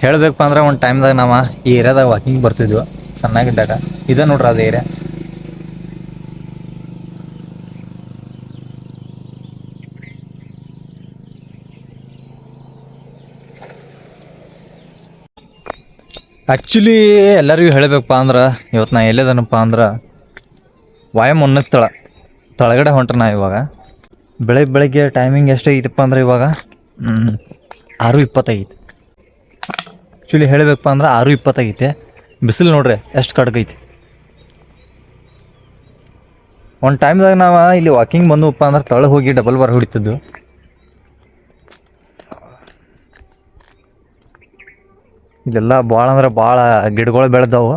ಹೇಳ್ಬೇಕಪ್ಪ ಅಂದ್ರೆ ಒಂದು ಟೈಮ್ದಾಗ ನಾವು ಈ ಏರಿಯಾದಾಗ ವಾಕಿಂಗ್ ಬರ್ತಿದ್ವಿ. ಸಣ್ಣಾಗಿದ್ದಾಗ. ಇದ ನೋಡ್ರಿ ಅದು ಏರಿಯಾ ಆ್ಯಕ್ಚುಲಿ ಎಲ್ಲರಿಗೂ ಹೇಳಬೇಕಪ್ಪ ಅಂದ್ರೆ ಇವತ್ತು ನಾ ಎಲ್ಲಿದನಪ್ಪ ಅಂದ್ರೆ ವಾಯಮ್ ಒನ್ನ ಸ್ಥಳ ತಳಗಡೆ ಹೊಂಟ್ರೆ ನಾ ಇವಾಗ. ಬೆಳಗ್ಗೆ ಬೆಳಗ್ಗೆ ಟೈಮಿಂಗ್ ಎಷ್ಟೈತಪ್ಪ ಅಂದ್ರೆ ಇವಾಗ ಆರು ಇಪ್ಪತ್ತೈತೆ ಆ್ಯಕ್ಚುಲಿ ಹೇಳಬೇಕಪ್ಪ ಅಂದ್ರೆ ಆರು ಇಪ್ಪತ್ತಾಗೈತೆ. ಬಿಸಿಲು ನೋಡ್ರಿ, ಎಷ್ಟು ಕಡ್ಗೈತಿ. ಒಂದು ಟೈಮ್ದಾಗ ನಾವು ಇಲ್ಲಿ ವಾಕಿಂಗ್ ಬಂದವಪ್ಪ ಅಂದ್ರೆ ತಳ ಹೋಗಿ ಡಬಲ್ ಬಾರ್ ಹೊಡಿತಿದ್ದು ಇಲ್ಲೆಲ್ಲ ಭಾಳ ಅಂದ್ರೆ ಭಾಳ ಗಿಡಗಳು ಬೆಳೆದವು.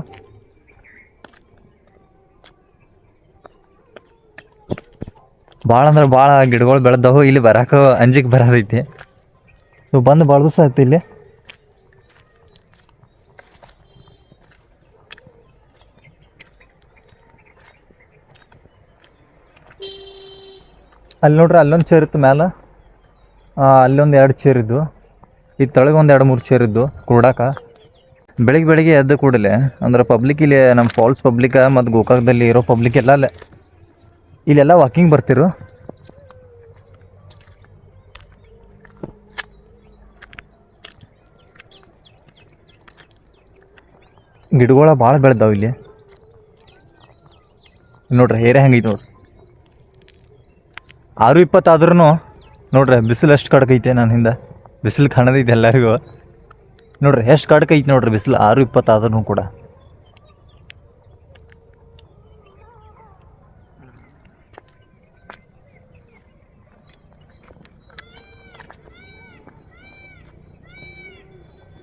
ಭಾಳ ಅಂದ್ರೆ ಭಾಳ ಗಿಡಗಳು ಬೆಳೆದವು, ಇಲ್ಲಿ ಬರಾಕ ಅಂಜಿಕೆ ಬರೋದೈತಿ. ಸೊ ಬಂದು ಭಾಳ ದಿವಸ ಇಲ್ಲಿ. ಅಲ್ಲಿ ನೋಡ್ರಿ ಅಲ್ಲೊಂದು ಚೇರ್ ಇತ್ತು ಮ್ಯಾಲ. ಅಲ್ಲೊಂದು ಎರಡು ಚೇರ್ ಇದ್ದು ಈ ತಳಗೆ ಒಂದು ಎರಡು ಮೂರು ಚೇರ್ ಇದ್ದು ಕೂಡಾಕ ಬೆಳಿಗ್ಗೆ ಬೆಳಿಗ್ಗೆ ಎದ್ದ ಕೂಡಲೇ, ಅಂದ್ರೆ ಪಬ್ಲಿಕ್ ಇಲ್ಲಿ ನಮ್ಮ ಫಾಲ್ಸ್ ಪಬ್ಲಿಕ ಮತ್ತು ಗೋಕಾಕದಲ್ಲಿ ಇರೋ ಪಬ್ಲಿಕ್ ಎಲ್ಲ ಅಲ್ಲೇ. ಇಲ್ಲೆಲ್ಲ ವಾಕಿಂಗ್ ಬರ್ತಿರು. ಗಿಡಗಳ ಭಾಳ ಬೆಳೆದಾವ ಇಲ್ಲಿ. ನೋಡ್ರಿ ಏರಿಯಾ ಹೆಂಗೈತೆ ನೋಡ್ರಿ. ಆರು ಇಪ್ಪತ್ತಾದ್ರೂ ನೋಡ್ರಿ, ಬಿಸಿಲು ಎಷ್ಟು ಕಡ್ಕೈತೆ ನನ್ನ ಹಿಂದೆ. ಬಿಸಿಲು ಕಾಣದೈತೆ ಎಲ್ಲರಿಗೂ. ನೋಡ್ರಿ, ಎಷ್ಟು ಕಡ್ಕೈತೆ ನೋಡ್ರಿ ಬಿಸಿಲು, ಆರು ಇಪ್ಪತ್ತಾದ್ರೂ ಕೂಡ.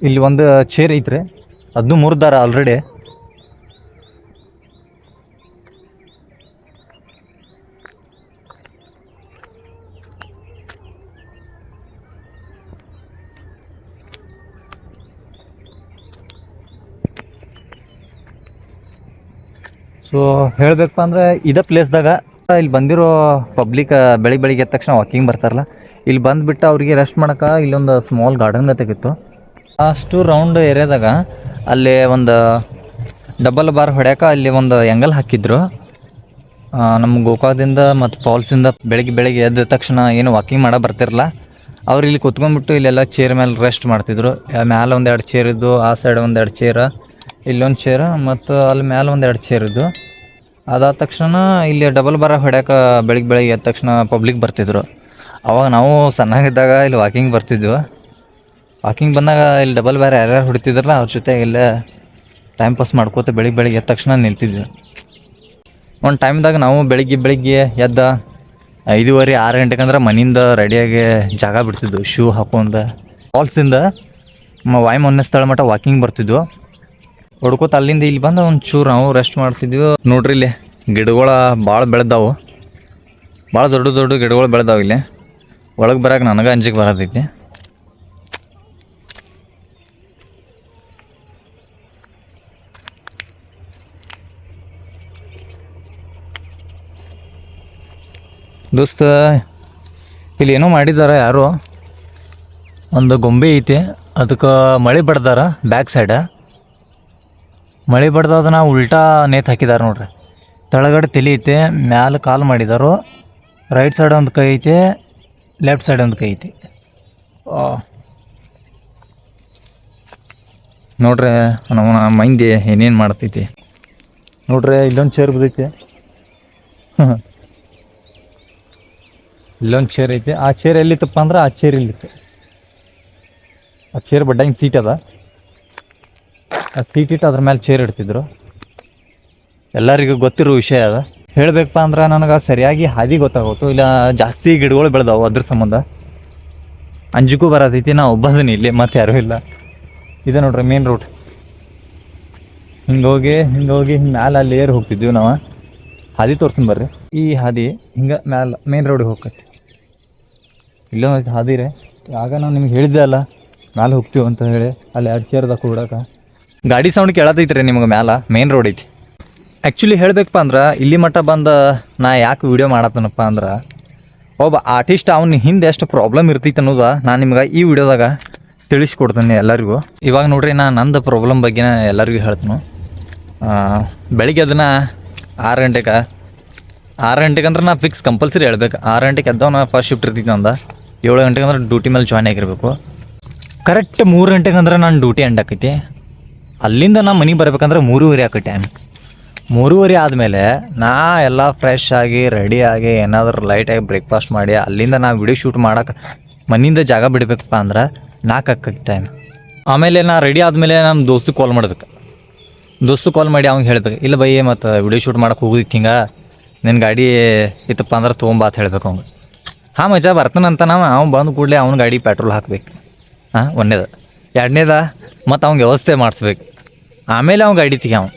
ಇಲ್ಲಿ ಒಂದು ಚೇರ್ ಐತ್ರಿ. ಅದನ್ನು ಮುರಿದಾರ ಆಲ್ರೆಡಿ ಸೊ ಹೇಳಬೇಕು ಅಂದರೆ ಇದೇ ಪ್ಲೇಸ್ದಾಗ ಇಲ್ಲಿ ಬಂದಿರೋ ಪಬ್ಲಿಕ್ ಬೆಳಿಗ್ಗೆ ಬೆಳಿಗ್ಗೆ ಎದ್ದ ತಕ್ಷಣ ವಾಕಿಂಗ್ ಬರ್ತಾರಲ್ಲ, ಇಲ್ಲಿ ಬಂದುಬಿಟ್ಟು ಅವ್ರಿಗೆ ರೆಸ್ಟ್ ಮಾಡೋಕೆ ಇಲ್ಲೊಂದು ಸ್ಮಾಲ್ ಗಾರ್ಡನ್ ತೆಗಿತ್ತು ಅಷ್ಟು ರೌಂಡ್ ಏರಿಯಾದಾಗ, ಅಲ್ಲಿ ಒಂದು ಡಬಲ್ ಬಾರ್ ಹೊಡ್ಯಾಕ ಅಲ್ಲಿ ಒಂದು ಎಂಗಲ್ ಹಾಕಿದ್ರು. ನಮ್ಮ ಗೋಕಾದಿಂದ ಮತ್ತು ಫಾಲ್ಸಿಂದ ಬೆಳಿಗ್ಗೆ ಬೆಳಿಗ್ಗೆ ಎದ್ದ ತಕ್ಷಣ ಏನು ವಾಕಿಂಗ್ ಮಾಡೋ ಬರ್ತಿರಲ್ಲ ಅವ್ರು ಇಲ್ಲಿ ಕುತ್ಕೊಂಡ್ಬಿಟ್ಟು ಇಲ್ಲೆಲ್ಲ ಚೇರ್ ಮೇಲೆ ರೆಸ್ಟ್ ಮಾಡ್ತಿದ್ರು. ಮ್ಯಾಲೆ ಒಂದು ಎರಡು ಚೇರ್ ಇದ್ದು, ಆ ಸೈಡ್ ಒಂದು ಎರಡು ಚೇರ ಇಲ್ಲೊಂದು ಚೇರ್ ಮತ್ತು ಅಲ್ಲಿ ಮ್ಯಾಲೆ ಒಂದು ಎರಡು ಚೇರ್ ಇದ್ದು. ಅದಾದ ತಕ್ಷಣ ಇಲ್ಲಿ ಡಬಲ್ ಬರ ಹೊಡ್ಯಾಕೆ ಬೆಳಿಗ್ಗೆ ಬೆಳಿಗ್ಗೆ ಎದ್ದ ತಕ್ಷಣ ಪಬ್ಲಿಕ್ ಬರ್ತಿದ್ರು. ಅವಾಗ ನಾವು ಸಣ್ಣಾಗಿದ್ದಾಗ ಇಲ್ಲಿ ವಾಕಿಂಗ್ ಬರ್ತಿದ್ವು. ವಾಕಿಂಗ್ ಬಂದಾಗ ಇಲ್ಲಿ ಡಬಲ್ ಬ್ಯಾರೆ ಯಾರ್ಯಾರು ಹೊಡಿತಿದ್ರಲ್ಲ, ಅವ್ರ ಜೊತೆ ಇಲ್ಲೇ ಟೈಮ್ ಪಾಸ್ ಮಾಡ್ಕೋತ ಬೆಳಿಗ್ಗೆ ಬೆಳಿಗ್ಗೆ ಎದ್ದ ತಕ್ಷಣ ನಿಲ್ತಿದ್ವಿ. ಒಂದು ಟೈಮ್ದಾಗ ನಾವು ಬೆಳಿಗ್ಗೆ ಬೆಳಿಗ್ಗೆ ಎದ್ದ ಐದುವರೆ, ಆರು ಗಂಟೆಗೆ ಅಂದ್ರೆ ಮನೆಯಿಂದ ರೆಡಿಯಾಗಿ ಜಾಗ ಬಿಡ್ತಿದ್ವು ಶೂ ಹಾಕೊಂಡು. ಫಾಲ್ಸಿಂದ ಮ ವಾಯ್ ಮೊನ್ನೆ ಸ್ಥಳ ಮಟ್ಟ ವಾಕಿಂಗ್ ಬರ್ತಿದ್ವು. ಹೊಡ್ಕೋತ ಅಲ್ಲಿಂದ ಇಲ್ಲಿ ಬಂದು ಒಂದು ಚೂರು ನಾವು ರೆಸ್ಟ್ ಮಾಡ್ತಿದ್ವಿ. ನೋಡ್ರಿ ಇಲ್ಲಿ ಗಿಡಗಳ ಭಾಳ ಬೆಳೆದಾವು. ಭಾಳ ದೊಡ್ಡ ದೊಡ್ಡ ಗಿಡಗಳು ಬೆಳೆದಾವು ಇಲ್ಲಿ. ಒಳಗೆ ಬರೋಕೆ ನನಗೆ ಅಂಜಿಗೆ ಬರೋದೈತಿ ದೋಸ್ತ, ಇಲ್ಲಿ ಏನೋ ಮಾಡಿದ್ದಾರೆ ಯಾರು. ಒಂದು ಗೊಂಬೆ ಐತಿ. ಅದಕ್ಕೆ ಮಳೆ ಬಡ್ದಾರ ಬ್ಯಾಕ್ ಸೈಡ ಮಳೆ ಬಡ್ದು ಅದನ್ನ ಉಲ್ಟಾ ನೇತು ಹಾಕಿದಾರೆ ನೋಡ್ರಿ. ತೆಳಗಡೆ ತಲೆ ಐತೆ, ಮ್ಯಾಲೆ ಕಾಲು ಮಾಡಿದಾರು. ರೈಟ್ ಸೈಡ್ ಒಂದು ಕೈ ಐತೆ, ಲೆಫ್ಟ್ ಸೈಡ್ ಒಂದು ಕೈ ಐತಿ. ನೋಡ್ರಿ ನಮ್ಮ ಮೈಂದಿ ಏನೇನು ಮಾಡ್ತೈತಿ. ನೋಡ್ರಿ, ಇಲ್ಲೊಂದು ಚೇರ್ ಬಿದೈತೆ ಇಲ್ಲೊಂದು ಚೇರ್ ಐತೆ. ಆ ಚೇರ್ ಎಲ್ಲಿತ್ತಪ್ಪ ಅಂದ್ರೆ, ಆ ಚೇರ್ ಇಲ್ಲಿತ್ತು. ಆ ಚೇರ್ ಬಡ್ಡಂಗೆ ಸೀಟ್ ಅದ. ಆ ಸೀಟ್ ಇಟ್ಟು ಅದ್ರ ಮೇಲೆ ಚೇರ್ ಇಡ್ತಿದ್ರು. ಎಲ್ಲರಿಗೂ ಗೊತ್ತಿರೋ ವಿಷಯ ಅದ. ಹೇಳಬೇಕಪ್ಪ ಅಂದ್ರೆ ನನಗೆ ಸರಿಯಾಗಿ ಹಾದಿ ಗೊತ್ತಾಗೋತು ಇಲ್ಲ, ಜಾಸ್ತಿ ಗಿಡಗಳು ಬೆಳೆದಾವು ಅದ್ರ ಸಂಬಂಧ. ಅಂಜಿಗೂ ಬರತೈತಿ, ನಾ ಒಬ್ಬದೀನಿ ಇಲ್ಲಿ, ಮತ್ತೆ ಯಾರೂ ಇಲ್ಲ. ಇದೆ ನೋಡ್ರಿ ಮೇನ್ ರೋಡ್ ಹಿಂಗೋಗಿ ಹಿಂಗೋಗಿ, ಹಿಂಗೆ ಮ್ಯಾಲೆ ಅಲ್ಲಿ ಏರ್ ಹೋಗ್ತಿದ್ವಿ ನಾವು. ಹಾದಿ ತೋರ್ಸನ್ ಬರ್ರಿ. ಈ ಹಾದಿ ಹಿಂಗೆ ಮ್ಯಾಲ ಮೇನ್ ರೋಡಿಗೆ ಹೋಗ್ತೈತಿ ಇಲ್ಲ ಹಾದಿ ರೀ ಆಗ ನಾನು ನಿಮ್ಗೆ ಹೇಳಿದ್ದೆ ಅಲ್ಲ, ಮ್ಯಾಲೆ ಹೋಗ್ತೀವಿ ಅಂತ ಹೇಳಿ. ಅಲ್ಲಿ ಎರಡು ಚೇರ್ದಾಗ ಕೂಡಾಕ ಗಾಡಿ ಸೌಂಡ್ ಕೇಳತೈತ್ರಿ ನಿಮ್ಗೆ ಮ್ಯಾಲ ಮೇನ್ ರೋಡ್ ಐತಿ. ಆ್ಯಕ್ಚುಲಿ ಹೇಳಬೇಕಪ್ಪ ಅಂದ್ರೆ, ಇಲ್ಲಿ ಮಟ್ಟ ಬಂದ ನಾ ಯಾಕೆ ವಿಡಿಯೋ ಮಾಡತ್ತನಪ್ಪ ಅಂದ್ರೆ, ಒಬ್ಬ ಆರ್ಟಿಸ್ಟ್ ಅವ್ನ ಹಿಂದೆ ಎಷ್ಟು ಪ್ರಾಬ್ಲಮ್ ಇರ್ತೈತೆ ಅನ್ನೋದು ನಾನು ನಿಮ್ಗೆ ಈ ವಿಡಿಯೋದಾಗ ತಿಳಿಸ್ಕೊಡ್ತೀನಿ ಎಲ್ಲರಿಗೂ. ಇವಾಗ ನೋಡ್ರಿ ನಾ ನಂದು ಪ್ರಾಬ್ಲಮ್ ಬಗ್ಗೆ ಎಲ್ಲರಿಗೂ ಹೇಳ್ತೀನಿ. ಬೆಳಿಗ್ಗೆ ಅದನ್ನು ಆರು ಗಂಟೆಗೆ ಆರು ಗಂಟೆಗೆ ಅಂದ್ರೆ ನಾ ಫಿಕ್ಸ್ ಕಂಪಲ್ಸರಿ ಹೇಳ್ಬೇಕು. ಆರು ಗಂಟೆಗೆ ಎದ್ದವ ನಾ ಫಸ್ಟ್ ಶಿಫ್ಟ್ ಇರ್ತಿದ್ದೆ ಅಂದ ಏಳು ಗಂಟೆಗೆ ಅಂದ್ರೆ ಡ್ಯೂಟಿ ಮೇಲೆ ಜಾಯ್ನ್ ಆಗಿರಬೇಕು. ಕರೆಕ್ಟ್ ಮೂರು ಗಂಟೆಗೆ ಅಂದ್ರೆ ನಾನು ಡ್ಯೂಟಿ ಎಂಡ್ ಆಕೈತಿ. ಅಲ್ಲಿಂದ ನಾ ಮನೆಗೆ ಬರ್ಬೇಕಂದ್ರೆ ಮೂರುವರೆ ಆಕ ಟೈಮ್ ಮೂರುವರೆ ಆದಮೇಲೆ ನಾ ಎಲ್ಲ ಫ್ರೆಶ್ ಆಗಿ ರೆಡಿ ಆಗಿ, ಏನಾದರೂ ಲೈಟಾಗಿ ಬ್ರೇಕ್ಫಾಸ್ಟ್ ಮಾಡಿ, ಅಲ್ಲಿಂದ ನಾ ವಿಡಿಯೋ ಶೂಟ್ ಮಾಡೋಕೆ ಮನೆಯಿಂದ ಜಾಗ ಬಿಡಬೇಕಪ್ಪ ಅಂದ್ರೆ ನಾಲ್ಕು ಅಕ್ಕ ಟೈಮ್ ಆಮೇಲೆ ನಾ ರೆಡಿ ಆದಮೇಲೆ ನಮ್ಮ ದೋಸ್ತಿಗೆ ಕಾಲ್ ಮಾಡ್ಬೇಕು. ದೋಸ್ತು ಕಾಲ್ ಮಾಡಿ ಅವ್ನಿಗೆ ಹೇಳ್ಬೇಕು, ಇಲ್ಲ ಬೈ, ಮತ್ತು ವಿಡಿಯೋ ಶೂಟ್ ಮಾಡೋಕೆ ಹೋಗುದಿತ್ತು ಹಿಂಗೆ ನಿನ್ನ ಗಾಡಿ ಇತ್ತಪ್ಪ ಅಂದ್ರೆ ತೊಗೊಂಬ ಅಂತ ಹೇಳ್ಬೇಕು ಅವ್ನು ಹಾಂ ಮಜಾ ಬರ್ತಾನಂತ ನಾವು, ಅವ್ನು ಬಂದು ಕೂಡಲೇ ಅವ್ನ ಗಾಡಿ ಪೆಟ್ರೋಲ್ ಹಾಕ್ಬೇಕು. ಹಾಂ, ಒಂದೇದ. ಎರಡನೇದ? ಮತ್ತು ಅವ್ನಿಗೆ ವ್ಯವಸ್ಥೆ ಮಾಡಿಸ್ಬೇಕು. ಆಮೇಲೆ ಅವ್ನು ಗಾಡಿ ತೆಗಿ ಅವ್ನು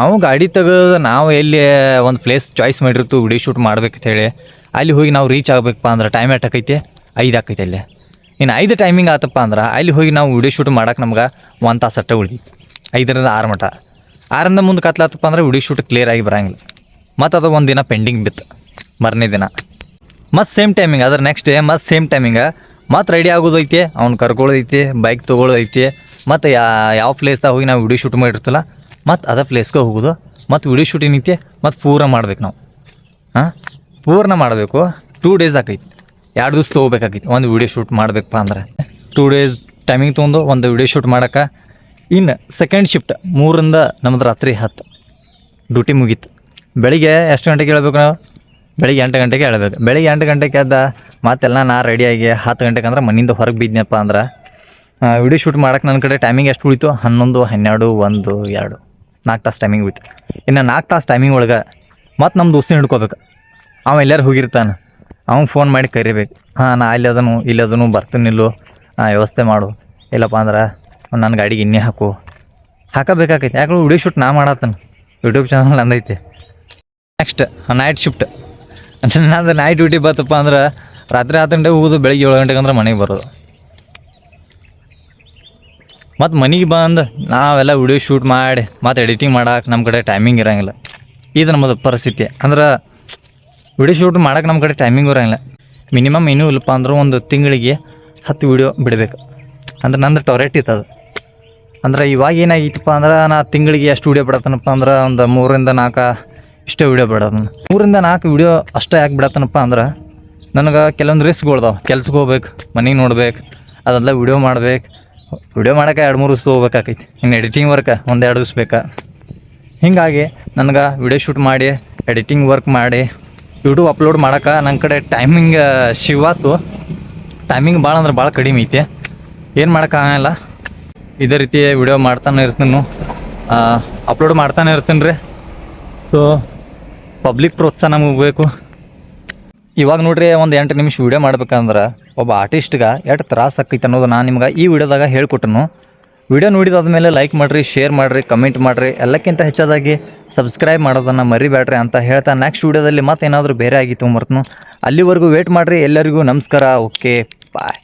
ಅವ ಗಾಡಿ ತೆಗೆದು ನಾವು ಎಲ್ಲಿ ಒಂದು ಪ್ಲೇಸ್ ಚಾಯ್ಸ್ ಮಾಡಿರ್ತು ವಿಡಿಯೋ ಶೂಟ್ ಮಾಡ್ಬೇಕಂತ ಹೇಳಿ ಅಲ್ಲಿ ಹೋಗಿ ನಾವು ರೀಚ್ ಆಗಬೇಕಪ್ಪ ಅಂದ್ರೆ ಟೈಮ್ ಎಟ್ ಆಕೈತಿ? ಐದು ಆಕೈತೆ ಅಲ್ಲಿ. ಇನ್ನು ಐದು ಟೈಮಿಂಗ್ ಆತಪ್ಪ ಅಂದ್ರೆ ಅಲ್ಲಿ ಹೋಗಿ ನಾವು ವಿಡಿಯೋ ಶೂಟ್ ಮಾಡೋಕೆ ನಮ್ಗೆ ಒಂದು ತಾಸು ಅಟ್ಟ ಉಳಿದೈತಿ. ಐದರಿಂದ ಆರು ಮಟ ಆರಿಂದ ಮುಂದೆ ಕತ್ಲಾತಪ್ಪ ಅಂದ್ರೆ ವಿಡಿಯೋ ಶೂಟ್ ಕ್ಲಿಯರ್ ಆಗಿ ಬರಂಗಿಲ್ಲ. ಮತ್ತು ಅದು ಒಂದು ದಿನ ಪೆಂಡಿಂಗ್ ಬಿತ್ತು ಮರನೇ ದಿನ. ಮತ್ತು ಸೇಮ್ ಟೈಮಿಂಗ್ ಅದ್ರ ನೆಕ್ಸ್ಟ್ ಡೇ ಮತ್ತು ಸೇಮ್ ಟೈಮಿಂಗ ಮತ್ತು ರೆಡಿ ಆಗೋದೈತಿ, ಅವ್ನು ಕರ್ಕೊಳ್ಳೋದೈತಿ ಬೈಕ್ ತೊಗೊಳೋದೈತಿ ಮತ್ತು ಯಾ ಯಾವ ಪ್ಲೇಸ್ದಾಗ ಹೋಗಿ ನಾವು ವಿಡಿಯೋ ಶೂಟ್ ಮಾಡಿರ್ತಲ್ಲ ಮತ್ತು ಅದೇ ಪ್ಲೇಸ್ಗೆ ಹೋಗೋದು, ಮತ್ತು ವಿಡಿಯೋ ಶೂಟಿಂಗ್ ನಿಂತೆ ಮತ್ತು ಪೂರ ಮಾಡ್ಬೇಕು ನಾವು. ಹಾಂ? ಪೂರ್ಣ ಮಾಡಬೇಕು. ಟೂ ಡೇಸ್ ಆಕೈತಿ. ಎರಡು ದಿವ್ಸ ತೊಗೋಬೇಕಾಗೈತಿ ಒಂದು ವಿಡಿಯೋ ಶೂಟ್ ಮಾಡಬೇಕಪ್ಪ ಅಂದ್ರೆ. ಟೂ ಡೇಸ್ ಟೈಮಿಂಗ್ ತೊಗೊಂಡು ಒಂದು ವಿಡಿಯೋ ಶೂಟ್ ಮಾಡೋಕೆ. ಇನ್ನು ಸೆಕೆಂಡ್ ಶಿಫ್ಟ್ ಮೂರಿಂದ ನಮ್ಮದು ರಾತ್ರಿ ಹತ್ತು. ಡ್ಯೂಟಿ ಮುಗೀತು. ಬೆಳಿಗ್ಗೆ ಎಷ್ಟು ಗಂಟೆಗೆ ಹೇಳ್ಬೇಕು ನಾವು? ಬೆಳಿಗ್ಗೆ ಎಂಟು ಗಂಟೆಗೆ ಹೇಳ್ಬೇಕು ಬೆಳಿಗ್ಗೆ ಎಂಟು ಗಂಟೆಗೆ ಎದ್ದ ಮತ್ತೆಲ್ಲ ನಾ ರೆಡಿಯಾಗಿ ಹತ್ತು ಗಂಟೆಗೆ ಅಂದ್ರೆ ಮನೆಯಿಂದ ಹೊರಗೆ ಬಿದ್ದನಪ್ಪ ಅಂದ್ರೆ ವಿಡಿಯೋ ಶೂಟ್ ಮಾಡೋಕೆ ನನ್ನ ಕಡೆ ಟೈಮಿಂಗ್ ಎಷ್ಟು ಉಳಿತು ಹನ್ನೊಂದು, ಹನ್ನೆರಡು, ಒಂದು, ಎರಡು. ನಾಲ್ಕು ತಾಸು ಟೈಮಿಂಗ್ ಉಳಿತು. ಇನ್ನು ನಾಲ್ಕು ತಾಸು ಟೈಮಿಂಗ್ ಒಳಗೆ ಮತ್ತು ನಮ್ಮ ದೋಸ್ತಿನ ಹಿಡ್ಕೋಬೇಕು. ಅವ ಎಲ್ಲರೂ ಹೋಗಿರ್ತಾನೆ. ಅವ್ನು ಫೋನ್ ಮಾಡಿ ಕರಿಬೇಕು. ಹಾಂ, ನಾ ಅಲ್ಲಿ ಅದನು ಇಲ್ಲಿ ಅದನು ಬರ್ತೀನಿಲ್ಲೋ ವ್ಯವಸ್ಥೆ ಮಾಡು. ಇಲ್ಲಪ್ಪ ಅಂದ್ರೆ ನನ್ನ ಗಾಡಿಗೆ ಇನ್ನೇ ಹಾಕು. ಹಾಕಬೇಕಾಗೈತೆ ಯಾಕಂದ್ರೆ ವಿಡಿಯೋ ಶೂಟ್ ನಾ ಮಾಡತ್ತಾನೆ ಯೂಟ್ಯೂಬ್ ಚಾನಲ್ ಅಂದೈತಿ ನೆಕ್ಸ್ಟ್ ನೈಟ್ ಶಿಫ್ಟ್ ನಂದು ನೈಟ್ ಡ್ಯೂಟಿ ಬತ್ತಪ್ಪ ಅಂದ್ರೆ ರಾತ್ರಿ ಹತ್ತು ಗಂಟೆಗೆ ಹೋಗೋದು, ಬೆಳಗ್ಗೆ ಏಳು ಗಂಟೆಗೆ ಅಂದ್ರೆ ಮನೆಗೆ ಬರೋದು. ಮತ್ತು ಮನೆಗೆ ಬಂದು ನಾವೆಲ್ಲ ವಿಡಿಯೋ ಶೂಟ್ ಮಾಡಿ, ಮತ್ತು ಎಡಿಟಿಂಗ್ ಮಾಡೋಕೆ ನಮ್ಮ ಕಡೆ ಟೈಮಿಂಗ್ ಇರೋಂಗಿಲ್ಲ. ಇದು ನಮ್ಮದು ಪರಿಸ್ಥಿತಿ. ಅಂದ್ರೆ ವಿಡಿಯೋ ಶೂಟ್ ಮಾಡೋಕೆ ನಮ್ಮ ಕಡೆ ಟೈಮಿಂಗ್ ಇರೋಂಗಿಲ್ಲ. ಮಿನಿಮಮ್ ಇನ್ನೂ ಇಲ್ಲಪ್ಪ ಅಂದ್ರೆ ಒಂದು ತಿಂಗಳಿಗೆ ಹತ್ತು ವಿಡಿಯೋ ಬಿಡಬೇಕು. ಅಂದ್ರೆ ನಂದು ಟೊರೆಟ್ ಇತ್ತು ಅದು ಅಂದ್ರೆ ಇವಾಗ ಏನಾಗಿತ್ತಪ್ಪ ಅಂದ್ರೆ ನಾ ತಿಂಗಳಿಗೆ ಎಷ್ಟು ವಿಡಿಯೋ ಬಿಡತ್ತನಪ್ಪ ಅಂದ್ರೆ ಒಂದು ಮೂರಿಂದ ನಾಲ್ಕು ಇಷ್ಟೇ ವಿಡಿಯೋ ಬಿಡೋದು ಮೂರಿಂದ ನಾಲ್ಕು ವಿಡಿಯೋ ಅಷ್ಟೇ ಯಾಕೆ ಬಿಡತ್ತನಪ್ಪ ಅಂದ್ರೆ ನನಗೆ ಕೆಲವೊಂದು ರಿಸ್ಕ್ಗಳದಾವೆ ಕೆಲ್ಸಕ್ಕೆ ಹೋಗ್ಬೇಕು, ಮನೆಗೆ ನೋಡ್ಬೇಕು, ಅದೆಲ್ಲ ವಿಡಿಯೋ ಮಾಡ್ಬೇಕು. ವಿಡಿಯೋ ಮಾಡೋಕೆ ಎರಡು ಮೂರು ದಿವಸ ಹೋಗ್ಬೇಕಾಕೈತಿ. ಇನ್ನು ಎಡಿಟಿಂಗ್ ವರ್ಕ್ ಒಂದು ಎರಡು ದಿವ್ಸ ಬೇಕಾ? ಹೀಗಾಗಿ ನನಗೆ ವಿಡಿಯೋ ಶೂಟ್ ಮಾಡಿ ಎಡಿಟಿಂಗ್ ವರ್ಕ್ ಮಾಡಿ ಯೂಟ್ಯೂಬ್ ಅಪ್ಲೋಡ್ ಮಾಡೋಕೆ ನನ್ನ ಕಡೆ ಟೈಮಿಂಗ್ ಶಿವಾತು ಟೈಮಿಂಗ್ ಭಾಳ ಅಂದ್ರೆ ಭಾಳ ಕಡಿಮೆ ಐತೆ. ಏನು ಮಾಡೋಕ್ಕಾಗಲ್ಲ ಇದೇ ರೀತಿ ವಿಡಿಯೋ ಮಾಡ್ತಾನೆ ಇರ್ತೀನಿ. ಅಪ್ಲೋಡ್ ಮಾಡ್ತಾನೆ ಇರ್ತೀನಿ ರೀ. ಸೊ ಪಬ್ಲಿಕ್ ಪ್ರೋತ್ಸಾಹ ನಮಗೆ ಬೇಕು. ಇವಾಗ ನೋಡ್ರಿ ಒಂದು ಎಂಟು ನಿಮಿಷ ವೀಡಿಯೋ ಮಾಡ್ಬೇಕಂದ್ರೆ ಒಬ್ಬ ಆರ್ಟಿಸ್ಟ್ಗೆ ಎಷ್ಟು ತ್ರಾಸ ಆಕೈತೆ ಅನ್ನೋದು ನಾನು ನಿಮ್ಗೆ ಈ ವಿಡಿಯೋದಾಗ ಹೇಳ್ಕೊಟ್ಟನು. ವಿಡಿಯೋ ನೋಡಿದಾದ್ಮೇಲೆ ಲೈಕ್ ಮಾಡಿರಿ ಶೇರ್ ಮಾಡಿರಿ ಕಮೆಂಟ್ ಮಾಡಿರಿ, ಎಲ್ಲಕ್ಕಿಂತ ಹೆಚ್ಚಾದಾಗಿ ಸಬ್ಸ್ಕ್ರೈಬ್ ಮಾಡೋದನ್ನು ಮರಿಬೇಡ್ರಿ ಅಂತ ಹೇಳ್ತಾ ನೆಕ್ಸ್ಟ್ ವಿಡಿಯೋದಲ್ಲಿ ಮತ್ತೇನಾದರೂ ಬೇರೆ ಆಗಿತ್ತು ಮರ್ತನು ಅಲ್ಲಿವರೆಗೂ ವೇಟ್ ಮಾಡಿರಿ, ಎಲ್ಲರಿಗೂ ನಮಸ್ಕಾರ ಓಕೆ ಬಾಯ್